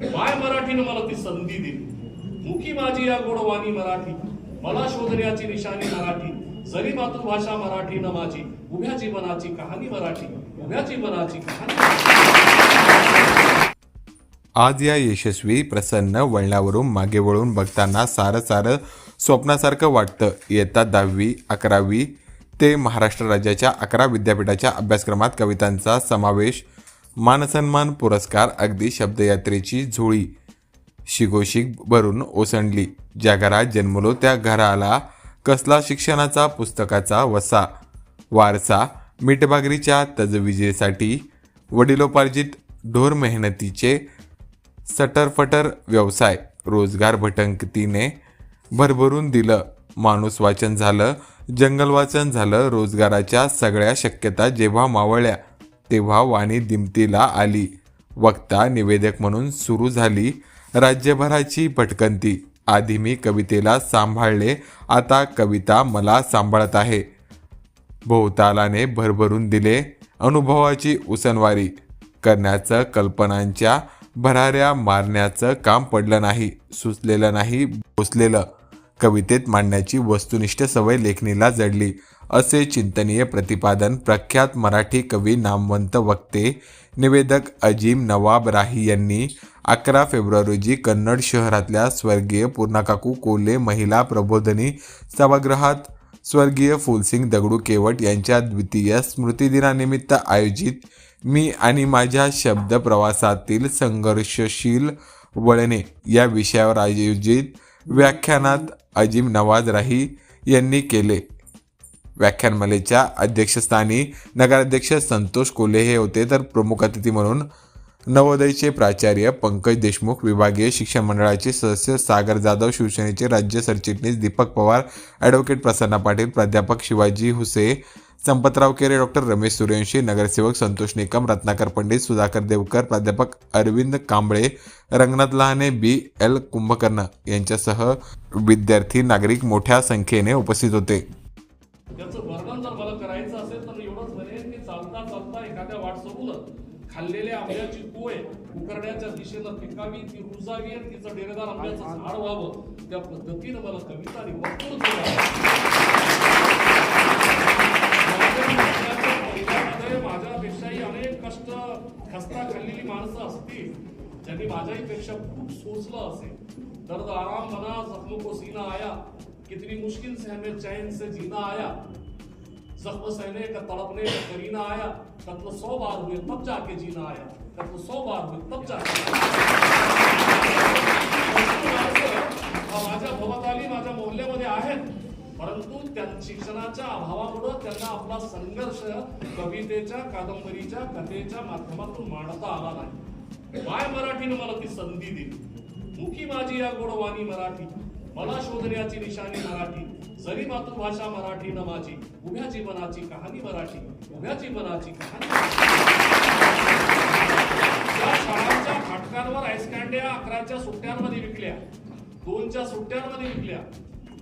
माय मराठीनं मला ती संधी दिली. मुखी माझी या गोडवाणी मराठी. मला शोधण्याची निशाणी मराठी. जरी मातृभाषा मराठी न माझी उभ्या जीवनाची कहाणी मराठी उभ्या जीवनाची कहाणी आज या यशस्वी प्रसन्न वळणावरून मागे वळून बघताना सारं सारं स्वप्नासारखं वाटतं. येतात दहावी अकरावी ते महाराष्ट्र राज्याच्या अकरा विद्यापीठाच्या अभ्यासक्रमात कवितांचा समावेश मानसन्मान पुरस्कार अगदी शब्दयात्रेची झोळी. शिगोशिक भरून ओसंडली. ज्या घरात जन्मलो त्या घराला कसला शिक्षणाचा पुस्तकाचा वसा? वारसा मिठबागरीच्या तजविजेसाठी वडिलोपार्जित ढोर मेहनतीचे सटरफटर व्यवसाय. रोजगार भटंकतीने भरभरून दिलं. माणूस वाचन झालं जंगल वाचन झालं रोजगाराच्या सगळ्या शक्यता जेव्हा मावळल्या. तेव्हा वाणी दिमतीला आली. वक्ता निवेदक म्हणून सुरू झाली राज्यभराची भटकंती. आधी मी कवितेला सांभाळले आता कविता मला सांभाळत आहे. भोवतालाने भरभरून दिले अनुभवाची उसनवारी. करण्याचं कल्पनांच्या भराऱ्या मारण्याचं काम पडलं नाही सुचलेलं नाही भोसलेलं. कवितेत मांडण्याची वस्तुनिष्ठ सवय लेखणीला जडली. असे चिंतनीय प्रतिपादन प्रख्यात मराठी कवी नामवंत वक्ते निवेदक अजीम नवाब राही यांनी अकरा फेब्रुवारी रोजी कन्नड शहरातल्या स्वर्गीय पूर्णाकाकू कोल्हे महिला प्रबोधनी सभागृहात स्वर्गीय फुलसिंग दगडू केवट यांच्या द्वितीय स्मृतिदिनानिमित्त आयोजित मी आणि माझ्या शब्द प्रवासातील संघर्षशील वळणे या विषयावर आयोजित व्याख्यानात अजिम नवाज राही यांनी केले. व्याख्यानमालेच्या अध्यक्षस्थानी नगराध्यक्ष संतोष कोल्हे हे होते. तर प्रमुख अतिथी म्हणून नवोदयचे प्राचार्य पंकज देशमुख विभागीय शिक्षण मंडळाचे सदस्य सागर जाधव शिवसेनेचे राज्य सरचिटणीस दीपक पवार ॲडव्होकेट प्रसन्ना पाटील प्राध्यापक शिवाजी हुसे संपतराव केरे डॉक्टर रमेश सूर्यवंशी नगरसेवक संतोष निकम रत्नाकर पंडित सुधाकर देवकर प्राध्यापक अरविंद कांबळे रंगनाथ लहाने बी. एल. कुंभकर्ण यांच्यासह विद्यार्थी नागरिक मोठ्या संख्येने उपस्थित होते. खाल्लेल्या आंब्याची पोय उकरण्याच्या दिशेनं फेकावी ती रुजावी आणि तिचं डेरेदार आंब्याचं झाड व्हावं त्या पद्धतीनं मला कविता आणि खस्ता खाल्लेली माणसं असतील ज्यांनी माझ्याही पेक्षा खूप सोचलं असेल दर्द आराम बना, जख्मों को सीना आया। कितनी मुश्किल से हमें चैन से जीना आया। जख्म सहने का तड़पने का करीना आया। कत्ल सौ बार हुए, तब जाके जीना आया। कत्ल सौ बार हुए, तब जाके माझ्या भवताली माझ्या मोहल्ल्यामध्ये आहेत परंतु त्या शिक्षणाच्या अभावामुळं त्यांना आपला संघर्ष कवितेच्या कादंबरीच्या कथेच्या माध्यमातून मांडता आला नाही. माय मराठीनं मला ती संधी दिली. मुखी माझी या गोडवाणी मराठी. मला शोधण्याची निशाणी मराठी. जरी मातृभाषा मराठी न माझी. उभ्या जीवनाची कहाणी मराठी. उभ्या जीवनाची कहाणी त्या शाळांच्या फाटकांवर आईस्कँड्या अकराच्या सुट्ट्यांमध्ये विकल्या. दोनच्या सुट्ट्यांमध्ये विकल्या.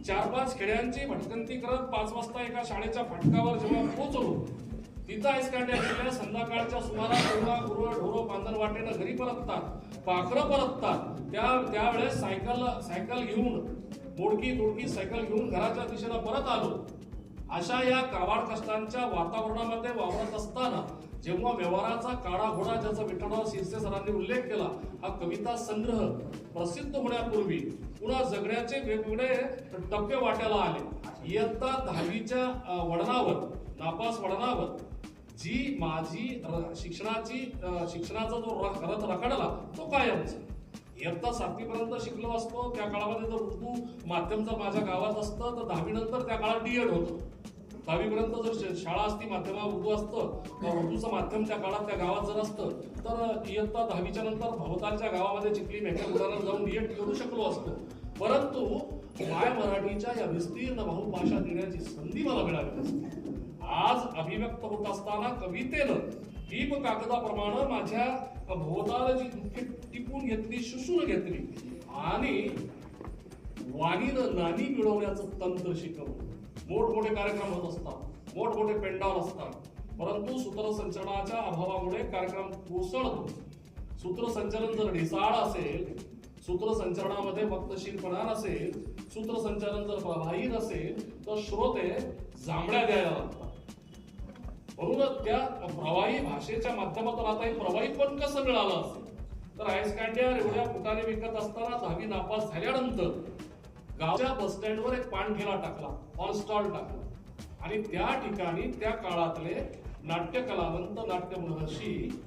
चार पाच खेड्यांची भटकंती करत पाच वाजता एका शाळेच्या फाटकावर जेव्हा पोहोचलो तिथं आईस्कँड्या विकल्या संध्याकाळच्या सुमारास तेव्हा गुरु ढोरो बांधण वाटेनं घरी परततात पाखरं परततात. त्या त्यावेळेस सायकल सायकल घेऊन मोडकी तोडकी सायकल घेऊन घराच्या दिशेनं परत आलो. अशा या काबाड कष्टांच्या वातावरणामध्ये वावरत असताना जेव्हा व्यवहाराचा काळा घोडा ज्याचा विठ्ठलराव शिरसे सरांनी उल्लेख केला हा कविता संग्रह प्रसिद्ध होण्यापूर्वी पुन्हा जगण्याचे वेगवेगळे टप्पे वाट्याला आले. इयत्ता दहावीच्या अ, नापास वळणावर जी माझी शिक्षणाची शिक्षणाचा जो रथ रखडला तो कायमचा. इयत्ता सातवीपर्यंत शिकलो असतो त्या काळामध्ये जर उर्दू माध्यम जर माझ्या गावात असतं तर दहावीनंतर त्या काळात डीएड होतं. दहावीपर्यंत जर शाळा असती माध्यमा उर्दू असतं किंवा उर्दूचं माध्यम त्या काळात त्या गावात जर असतं तर इयत्ता दहावीच्या नंतर भवतालच्या गावामध्ये चिखली मेट्या उदाहरण जाऊन नियट करू शकलो असतो. परंतु माय मराठीच्या या विस्तीर्ण बहुभाषा देण्याची संधी मला मिळाली असते आज अभिव्यक्त होत असताना कवितेनं दीप कागदाप्रमाणे माझ्या भोवतालची जी टिपून घेतली शुशून घेतली आणि वाणीनं नाणी मिळवण्याचं तंत्र शिकवलं. मोठमोठे कार्यक्रम होत असतात. मोठमोठे पेंडाल असतात. परंतु सूत्रसंचलनाच्या अभावामुळे कार्यक्रम कोसळतो. सूत्रसंचालन जर ढिसाळ असेल सूत्रसंचलनामध्ये वक्तशीरपणा नसेल सूत्रसंचालन जर प्रभावी नसेल तर श्रोते जांभळ्या द्यायला लागतात. म्हणूनच त्या प्रवाही भाषेच्या माध्यमातून आता हे प्रवाही पण कसं मिळालं असेल? तर आयसकांड्या एवढ्या पुटाने विकत असताना दहावी नापास झाल्यानंतर गावच्या बसस्टँडवर एक पाणठेला टाकला ऑन स्टॉल टाकला. आणि त्या ठिकाणी त्या काळातले नाट्य कलावंत नाट्य महर्षी